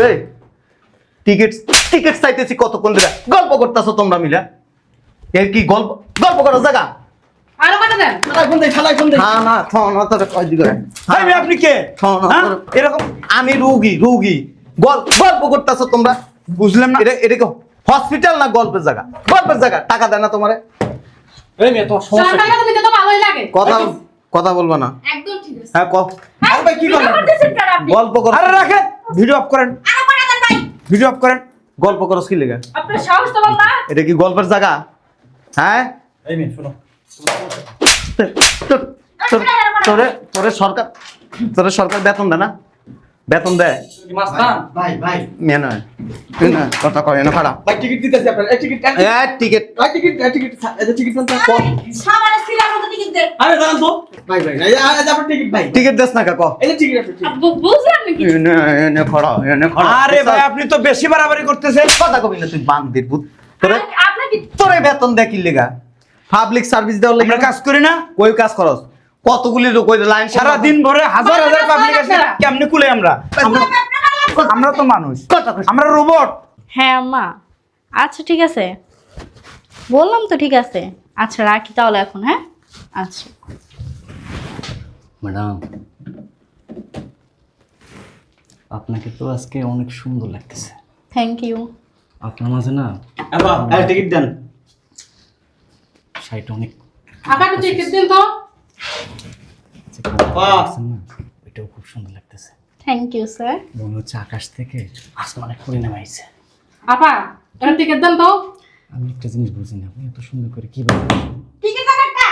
এই ticket ticket চাইতেছি কতক্ষণ ধরে? গল্প করতেছো তোমরা মিলে। এর কি গল্প গল্প করার জায়গা? আরও কটা দেন। ফোন দে শালাই ফোন দে হ্যাঁ না থাও না তোর কয় দিকে ভাই ভাই, আপনি কে? থাও না হ্যাঁ? তোর- এরকম আমি রুগী রুগী। গল্প গল্প করতেছো তোমরা? বুঝলাম না। এটা এটা কি হসপিটাল না গল্পের জায়গা? গল্পের জায়গা টাকা দেয় না তোমারে? এই মেয়ে তোমার সমস্যা সন্তান কি? তো ভালোই লাগে। কথা কথা বলবা না। একদম ঠিক আছে। হ্যাঁ ক আরে ভাই কি আপনি? গল্প কর আরে রাখেন। ভিডিও অফ করেন। আরও দেন ভাই। ভিডিও অফ করেন। গল্প করস কি লেগে? আপনার সাহস তো বল না। এটা কি গল্পের জায়গা? হ্যাঁ? এই মেয়ে শোনো। তোর- তোর- তোরে তোরে সরকার তোরে সরকার বেতন দেয় না? বেতন দেয়। ভাই ভাই। মেয়ে না। কথা কয় না খারাপ ভাই টিকিট দিতেছি আপনার। এই টিকিট এ টিকিট। ভাই টিকিট এই টিকিট এই টিকিট দেন সামারে সিলার মতো টিকিট দে আরে দাঁড়ান তো। ভাই ভাই এই যে- এই যে আপনার টিকিট ভাই। টিকিট দেস না কাক এই টিকিট আপনার বুঝলাম নাকি এনে এনে খড়া এনে খড়া। আরে ভাই আপনি তো বেশি বাড়াবাড়ি করতেছেন। কথা কবি না তুই বান্দির ভূত। তোরে বেতন দেয় কি লেগা? পাবলিক সার্ভিস দেওয়ার আমরা কাজ করি না? কই কাজ করস? কতগুলি লোক ওই লাইন সারা দিন ভরে হাজার হাজার পাবলিক আছে। কেমনে কুলে আমরা? আমরা- তো মানুষ। আমরা রোবট হ্যাঁ আম্মা। আচ্ছা ঠিক আছে। বললাম তো ঠিক আছে। আচ্ছা রাখি তাহলে এখন হ্যাঁ? আচ্ছা। ম্যাডাম আপনাকে তো আজকে অনেক সুন্দর লাগতেছে। থ্যাংক ইউ আপনার মাঝে না আবার এই টিকিট দেন। শাড়িটা অনেক আপনার টিকিট দিন তো যে কালারটা বাহ। দেখছেন না ওইটাও খুব সুন্দর লাগতেছে। থ্যাংক ইউ স্যার মনে হচ্ছে আকাশ থেকে আসমানে নেমাইছে আপা টিকিট দেন তো। আমি একটা জিনিস বুঝি না আপনি এত সুন্দর করে কীভাবে টিকিট দেন একটা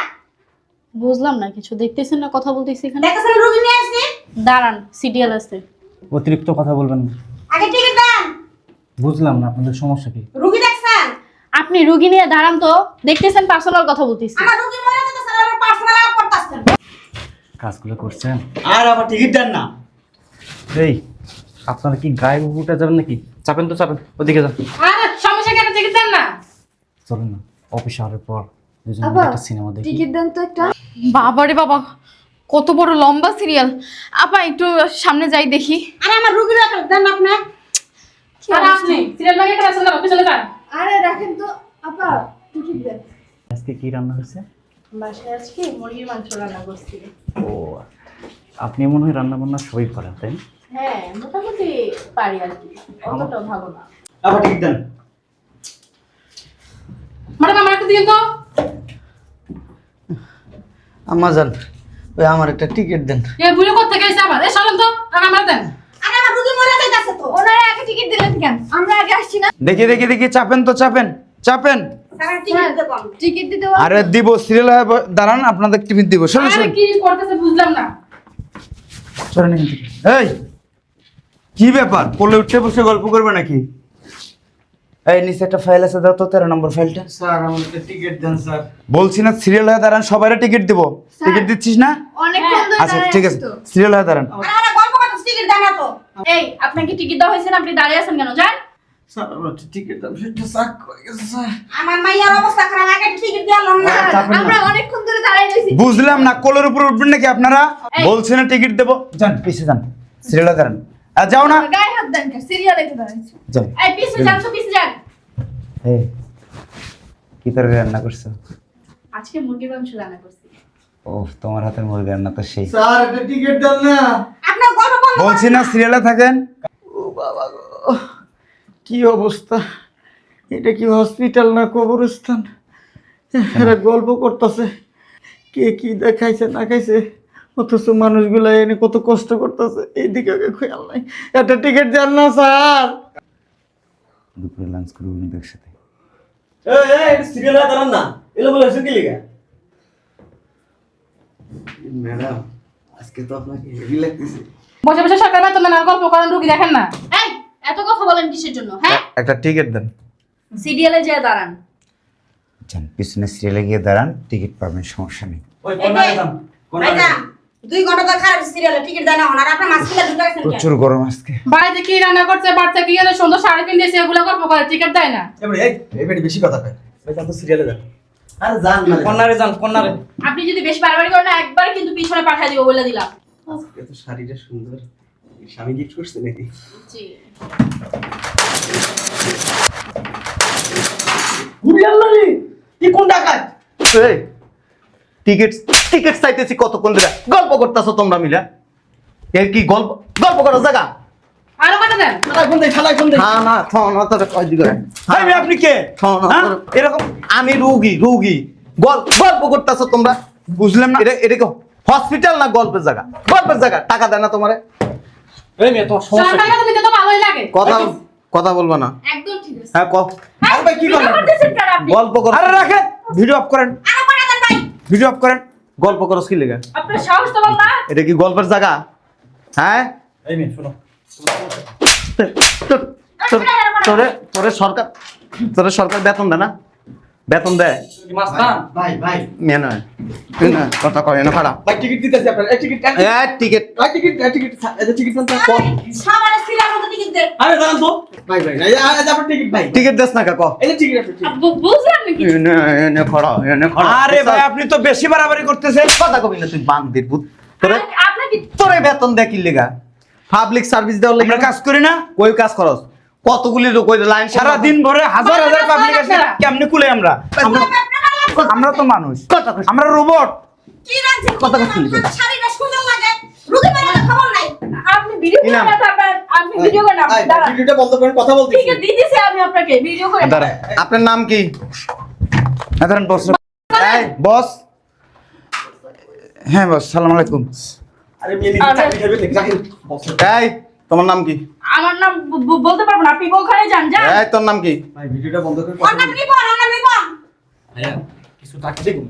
বুঝলাম না কিছু দেখতেছেন না কথা বলতেছি এখানে? দেখতেছেন রোগী নিয়ে আসছি? দাঁড়ান সিরিয়াল আছে। অতিরিক্ত কথা বলবেন না। আগে টিকিট দেন। বুঝলাম না আপনাদের সমস্যা কি? রোগী দেখছেন? আপনি রুগী নিয়ে দাঁড়ান তো দেখতেছেন পার্সোনাল কথা বলতেছি। আমার রোগী মরে যেতেছে আমার পার্সোনাল আলাপ করতেছেন। কাজগুলো করছেন? আর আবার টিকিট দেন না। এই আপনারা কি গায়ে উঠে যাবেন নাকি? চাপেন তো চাপেন ওদিকে যান। আরে সমস্যা কেন? টিকিট দেন না। চলেন না অফিস আওয়ারের পর দুজন একটা সিনেমা দেখি। টিকিট দেন তো বাবারে বাবা কত বড় লম্বা সিরিয়াল। আপা একটু সামনে যাই দেখি। আরে আমার রুগী রোগী দেন আপনি। আরে আপনি সিরিয়াল লাগে কেন আসেন পিছনে যান। আরে রাখেন তো আপা টিকিট দেন। আজকে কি রান্না হয়েছে? বাসায় আজকে মুরগির মাংস রান্না করছি। ও আপনি মনে হয় রান্না বান্না সবই করেন তাই হ্যাঁ মোটামুটি পারি আর কি অতটা ভালো না। আবার টিকিট দেন। ম্যাডাম আমার একটা দিন তো। আম্মা ওই আমার একটা টিকিট দেন। এই বুড়ি কোথা থেকে এসে আবার? এই চলেন তো আর আমার দেন। আরে আমার রোগী মরে যাইতাছে তো ওনারা আগে টিকিট দিলেন কেন? আমরা আগে আসছি না। দেখি দেখি দেখি চাপেন তো চাপেন চাপেন। টিকিট দিতে আরে দিব সিরিয়াল হয়ে দাঁড়ান আপনাদের টিফিন দিব। শোনো আরে কি করতেছে বুঝলাম না। সরেন এই কি ব্যাপার? পড়লে উঠে বসে গল্প করবে নাকি? এই নিচে একটা ফাইল আছে দাও তো তেরো নম্বর ফাইলটা স্যার আমার টিকিট দেন স্যার। বলছি না সিরিয়াল হয়ে দাঁড়ান সবাই টিকিট দিব। টিকিট দিচ্ছিস না? আচ্ছা ঠিক আছে। সিরিয়াল হয়ে দাঁড়ান। আরে আরে গল্প করতেছে টিকিট দেন না তো। এই আপনাকে টিকিট দেওয়া হয়েছে না আপনি দাঁড়িয়ে আছেন কেন? যান। স্যার আমার টিকিট দেন সেটা চাক করে গেছে স্যার আমার মাইয়ার অবস্থা খারাপ আগে টিকিট দিলাম না। আমরা অনেকক্ষণ ধরে দাঁড়ায় রয়েছি। বুঝলাম না কোলের উপর উঠবেন নাকি আপনারা? বলছি না টিকিট দেবো। যান পিছিয়ে যান সিরিয়াল দাঁড়ান। আর যাও না। গায়ে হাত দেন সিরিয়ালে তো দাঁড়াইছি যাও। এই পিছে যান তো পিছে যান। এই কি তরকারি রান্না করছ? আজকে মুরগির মাংস রান্না করছি। ও তোমার হাতের মুরগি রান্না তো সেই। স্যার টিকিট দেন না। আপনার গল্প বলছি না। সিরিয়ালে থাকেন? ও বাবা গো। কি অবস্থা? এটা কি হসপিটাল না কবরস্থান? এরা গল্প করতেছে। কে কি দেখাইছে না খাইছে? অথচ মানুষগুলা এনে কত কষ্ট করতেছে। এইদিকে ওকে খেয়াল নাই। একটা টিকিট দেন না স্যার। দুপুরে লাঞ্চ করব কিন্তু একসাথে। ম্যাডাম আজকে তো আপনাকে হেভি লাগতেছে। বসে বসে সরকার বেতন দেন আর গল্প করেন রোগী দেখেন না। এই এত কথা বলেন কিসের জন্য হ্যাঁ? একটা টিকিট দেন। সিরিয়ালে যেয়ে দাঁড়ান। যান পিছনে সিরিয়ালে গিয়ে দাঁড়ান টিকিট পাবেন সমস্যা নেই। ওই কোনা গেলাম কোনা ভাইজান দুই ঘণ্টা ধরে খারাপ সিরিয়ালে টিকিট দেন না আর আপনার দুটো গেছেন প্রচুর গরম আজকে। বাড়িতে কি রান্না করছে বাচ্চা কি এনে সুন্দর শাড়ি কিনেছে এগুলো গল্প করে টিকিট দেয় না। এবারে এই এবারে বেশি কথা কয়। ভাই তো সিরিয়ালে যান। আরে যান না কন্যারে যান কন্যারে। আপনি যদি বেশি বাড়াবাড়ি করেন না একবার কিন্তু পিছনে পাঠিয়ে দিব বলে দিলাম। আজকে তো শাড়িটা সুন্দর। স্বামী গিফট করছে নাকি? জি। কি কোন ডাকাত? এই টিকিট টিকিট চাইতেছি কতক্ষণ ধরে? গল্প করতেছো তোমরা মিলা। এর কি গল্প গল্প করার জায়গা? আরও কত দেন। কোন দেই শালা কোন দেই। না থাও না তোর কয় দিকে? ভাই ভাই, আপনি কে? থাও না? তোর- এরকম আমি রুগী রুগী। গল- গল্প করতেছো তোমরা? বুঝলাম না। এটা এটা কি হসপিটাল না গল্পের জায়গা? গল্পের জায়গা। টাকা দেয় না তোমারে? এই মেয়ে সমস্যা ভালোই লাগে? কথা কথা বলব না। একদম ঠিক আছে। হ্যাঁ আরে ভাই কি করেন আপনি? গল্প করো। আরে রাখেন। ভিডিও অফ করেন। আরও করে দেন ভাই? ভিডিও অফ করেন। গল্প করো কি লেগে আপনার সাহস তো বল এটা কি গল্পের জায়গা? হ্যাঁ? এই মেয়ে শোনো। তোর- তোর- তোরে তোরে সরকার তোরে সরকার বেতন দেয় না? বেতন দেয়? কথা কয় না খারাপ। ভাই টিকিট দিতেছি আপনার। Ticket ticket. Ticket. Ticket ticket দেন তো সামারে সিলার মতো টিকিট দেন আরে দাঁড়ান তো। ভাই ভাই এই যে- এই যে আপনার টিকিট ভাই। টিকিট দেস না কাকো এই টিকিট আপনার টিকিট। বু- বুঝলাম নাকি? এনে এনে খড়া এনে খড়া। আরে ভাই আপনি তো বেশি বাড়াবাড়ি করতেছেন। কথা কবি না তুই বান্দির ভূত। তোরে তোরে বেতন দেয় কি লেগা? পাবলিক সার্ভিস দেওয়ার কাজ করি না? কই কাজ করস? কতগুলি লোক লাইন সারা দিন ভরে হাজার হাজার পাবলিক আছে আপনারা। কেমনে কুলে আমরা? আমরা তো মানুষ। আমরা রোবট কি রাখছেন কথা আপনার আপনি ভিডিও করেন না এই, দাঁড়ান। বন্ধ করেন কথা বলতেছি। ঠিক আছে দিতেছি আমি আপনাকে ভিডিও করে। দাঁড়া আপনার নাম কি? বস। এই বস। হ্যাঁ বস সালাম আলাইকুম। আরে মেয়ে চাকরি খাবে নাকি? চাকরি বস এই তোমার নাম কি? আমার নাম বলতে পারব না। আপনি ওখানে যান? যান। এই তোর নাম কি? ভাই ভিডিওটা বন্ধ করে ওর নাম রিপন ওর নাম রিপন ভাইয়া কিছু টাকা দেখুন।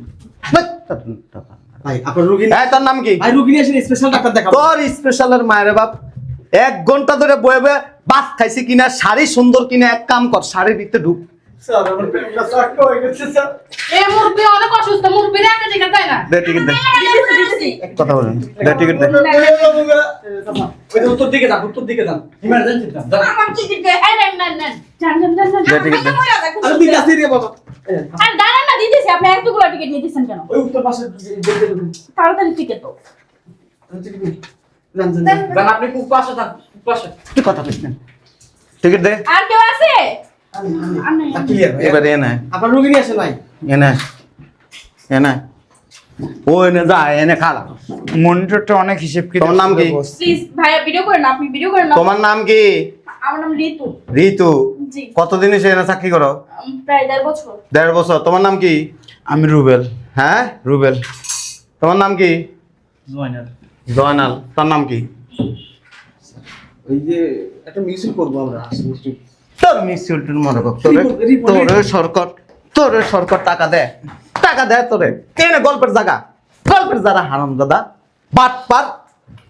ভাই আপনার রোগী এই তোর নাম কি? ভাই রোগী নিয়ে আসেন স্পেশাল ডাক্তার দেখাবো। তোর স্পেশালের মায়ের বাপ এক ঘণ্টা ধরে বয়ে বয়ে বাস খাইছি কিনা শাড়ি সুন্দর কিনা এক কাম কর শাড়ির ভিতরে ঢুক। স্যার আমার পেটটা চাক্কা হয়ে গেছে স্যার। এই মুরব্বি অনেক অসুস্থ মুরব্বির একটা টিকিট দেয় না। দে টিকিট দে। দিতেছি দিতেছি কথা বলেন। দে টিকিট দে। ওই উত্তর দিকে যান উত্তর দিকে যান। ইমার্জেন্সি যান যান। আমার টিকিট দে। এই নেন নেন নেন। যান যান যান যান। দে টিকিট দে। আরে দিকে আসি রে বাবা। আর দাঁড়ান না দিতেছি। আপনি এতগুলো টিকিট নিতেছেন কেন? ওই উত্তর পাশে তাড়াতাড়ি টিকিট তো জান জান যান আপনি খুব পাশে কথা টিকিট দে। আর কেউ আছে? ক্লিয়ার ভাই এবার এনে। রোগী নিয়ে এনে এনে। ও এনে যা এনে খালা মনিটরটা অনেক হিসেব কি তোমার নাম কি? প্লিজ ভাইয়া ভিডিও করেন আপনি ভিডিও করেন তোমার নাম কি? আমার নাম ঋতু। ঋতু? কতদিন এসে এনে চাকরি করো? প্রায় দেড় বছর। দেড় বছর। তোমার নাম কি? আমি রুবেল। হ্যাঁ? রুবেল। তোমার নাম কি? জয়নাল। জয়নাল। তার নাম কি? ওই যে একটা মিউজিক করব আমরা তোর মনে কর তোরে তোরে সরকার তোরে সরকার টাকা দেয় টাকা দেয় তোরে। কেন গল্পের জায়গা গল্পের যারা হারাম দাদা। বাট পার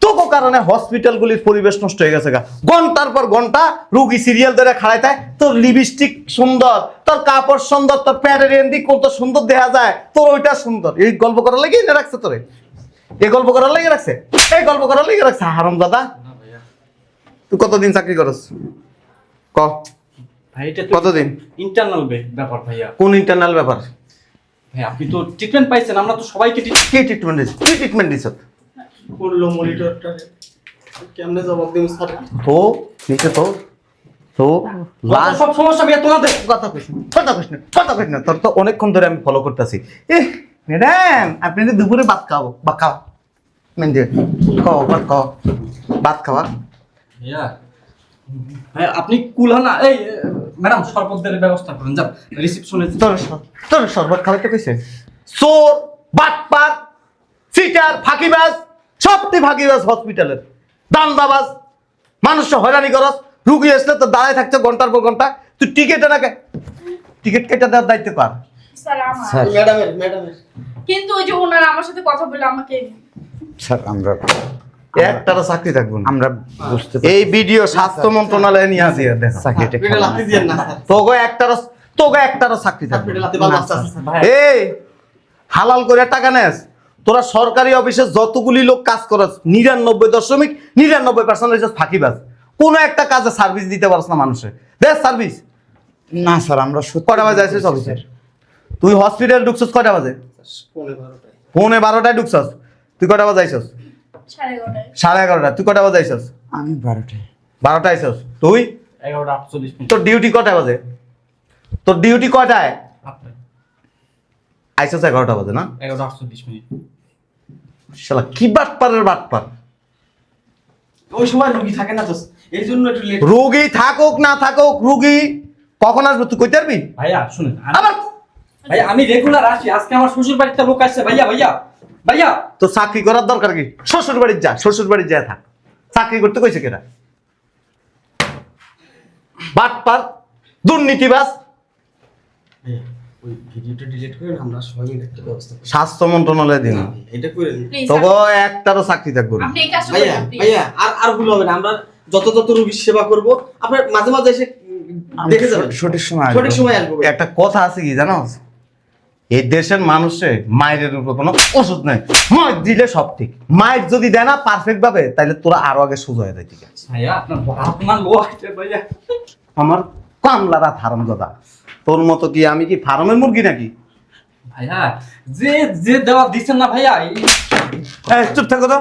তোকো কারণে হসপিটালগুলির পরিবেশ নষ্ট হয়ে গেছে গা। ঘণ্টার পর ঘণ্টা রুগী সিরিয়াল ধরে খাড়ায় থাকে তোর লিপস্টিক সুন্দর তোর কাপড় সুন্দর তোর প্যারের এন্দি কত সুন্দর দেখা যায়। তোর ওইটা সুন্দর। এই গল্প করার লেগে এনে রাখছে তোরে? এই গল্প করার লেগে রাখছে? এই গল্প করার লেগে রাখছে? হারাম দাদা। তুই কতদিন চাকরি করস? ক? ভাই এটা কতদিন? ইন্টারনাল ব্যাপার ভাইয়া। কোন ইন্টারনাল ব্যাপার? ভাই আপনি তো ট্রিটমেন্ট পাইছেন আমরা তো সবাইকে কি ট্রিটমেন্ট কি ট্রিটমেন্ট করল মনিটরটা কেমনে জবাব দেব স্যার তো নিচে তো। তো লাস্ট সব সমস্যা ভাইয়া তোমাদের। কথা না, না তোর তো অনেকক্ষণ ধরে আমি ফলো করতেছি। এ ম্যাডাম আপনি দুপুরে ভাত খাও বা খাও। মেন খাও ভাত খাও। ভাত খাওয়া। ভাইয়া ভাই আপনি কুল না? এই ম্যাডাম শরবতের ব্যবস্থা করেন যান। রিসিপশনে তোর সর- তোর শরবত খাওয়াইতে কইছে। চোর বাটপার সিটার ফাঁকিবাজ সবটি ফাঁকিবাজ হসপিটালের দান্দাবাজ মানুষ হয়রানি করস রুগী আসলে তো দাঁড়ায় থাকছে ঘণ্টার পর ঘণ্টা। তুই টিকিটে না টিকিট কেটে দেওয়ার দায়িত্ব পার স্যার আমার। ম্যাডামের ম্যাডামের। কিন্তু ওই যে ওনারা আমার সাথে কথা বলে আমাকে স্যার আমরা একটারও চাকরি থাকব না। আমরা বুঝতে এই ভিডিও স্বাস্থ্য মন্ত্রণালয়ে নিয়ে আসি চাকরিটা স্যার। তোগো একটারও তোগো একটারও চাকরি থাকবে এই হালাল করে টাকা নেস। তোরা সরকারি অফিসে যতগুলি লোক কাজ করস নিরানব্বই দশমিক নিরানব্বই পার্সেন্ট হচ্ছে ফাঁকিবাজ। কোনো একটা কাজে সার্ভিস দিতে পারস না মানুষের দেখ সার্ভিস না স্যার আমরা কটা বাজে আসিস অফিসে তুই হসপিটাল ঢুকছস কটা বাজে? পৌনে বারোটায়। পৌনে বারোটায় ঢুকছস। তুই কটা বাজে আইসস সাড়ে এগারোটা তুই কটা বাজে আইসস আমি বারোটায়। বারোটা আইসস তুই? এগারোটা আটচল্লিশ তোর ডিউটি বাজে? তোর ডিউটি কটায়? আপনার আইসস এগারোটা বাজে না? এগারোটা আটচল্লিশ মিনিট। শালা কি বাটপারের বাটপার? ওই সময় রুগী থাকে না তো? এই জন্য একটু লেট রুগী থাকুক না থাকুক রুগী কখন আসবে? তুই কইতে পারবি? ভাইয়া শুনেন আমি- আবার ভাইয়া আমি রেগুলার আসি। আজকে আমার শ্বশুর বাড়িতে লোক আসছে। ভাইয়া ভাইয়া। ভাইয়া তো চাকরি করার দরকার কি? শ্বশুর বাড়ির যা শ্বশুর বাড়ির যা থাক। চাকরি করতে কইছে কেনা বাটপার দুর্নীতিবাজ। স্বাস্থ্য মন্ত্রণালয়ে দিন। প্লিজ তবু একটারও চাকরি থাকব না আপনি এই কাজটা ভাইয়া আর আর ভুল হবে না আমরা যত রুগীর সেবা করব। আপনার মাঝে মাঝে এসে দেখে যাবেন। সঠিক- সঠিক সময় সঠিক সময় আসব একটা কথা আছে কি জানো? এই দেশের মানুষে মায়ের উপর কোনো ওষুধ নেই। মায়ের দিলে সব ঠিক। মায়ের যদি দেয় না পারফেক্ট ভাবে তাহলে তোরা আরও আগে সোজা হয়ে যায় ঠিক আছে ভাইয়া আপনার আপনার লো আছে ভাইয়া। আমার কামলারা ফার্ম দাদা। তোর মতো কি আমি কি ফার্মের মুরগি নাকি? ভাইয়া যে যে দেওয়া দিচ্ছেন না ভাইয়া চুপ থাকো তো।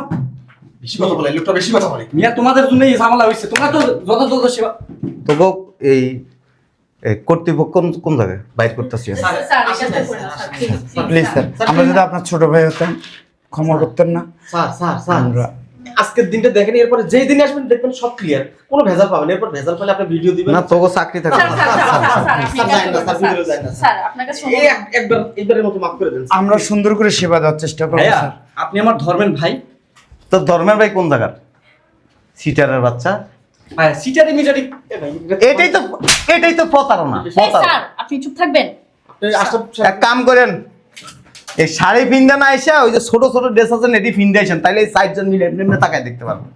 বেশি কথা বলে লোকটা বেশি কথা বলে। মিয়া তোমাদের জন্য এই ঝামেলা হয়েছে তোমরা তো যথাযথ সেবা তবু এই কর্তৃপক্ষ কোন কোন জায়গায়? বাইর করতেছি করে প্লিজ স্যার। আমরা যদি আপনার ছোট ভাই হতাম ক্ষমা করতেন না স্যার স্যার স্যার আমরা আজকের দিনটা দেখেন এরপরে যেই দিন আসবেন দেখবেন সব ক্লিয়ার কোনো ভেজাল পাবেন এরপর ভেজাল পেলে আপনি ভিডিও দিবেন। না চাকরি থাকবে। একবার মতো মাফ করে দেন আমরা সুন্দর করে সেবা দেওয়ার চেষ্টা করব ভাইয়া স্যার। আপনি আমার ধর্মের ভাই। তোর ধর্মের ভাই কোন জায়গার? সিটারের বাচ্চা? সিটারি মিটারি এটাই তো এটাই তো প্রতারণা স্যার, আপনি চুপ থাকবেন। এক কাম করেন এই শাড়ি ফিন্দা না এসে ওই যে ছোট ছোট ড্রেস আছে এটি ফিন্দে আসেন তাইলে এই সাইড মিলে এমনি এমনি তাকায় দেখতে পারবেন।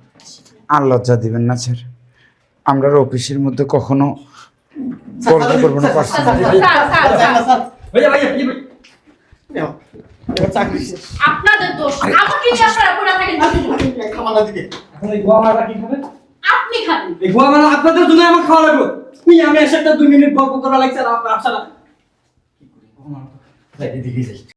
আর লজ্জা দিবেন না স্যার। আমরা অফিসের মধ্যে কখনো করব না। আপনাদের দোষ। আমাকে আপনারা করে থাকেন। খামানা দিকে। এখন এই গোয়া মারা কি খাবে আপনি খাবেন। এই মানে আপনাদের জন্য আমার খাওয়া লাগবে তুই আমি এসে একটা দুই মিনিট গল্প করা লাগছে আপনার আপনারা ভাই, এদিকে যাই।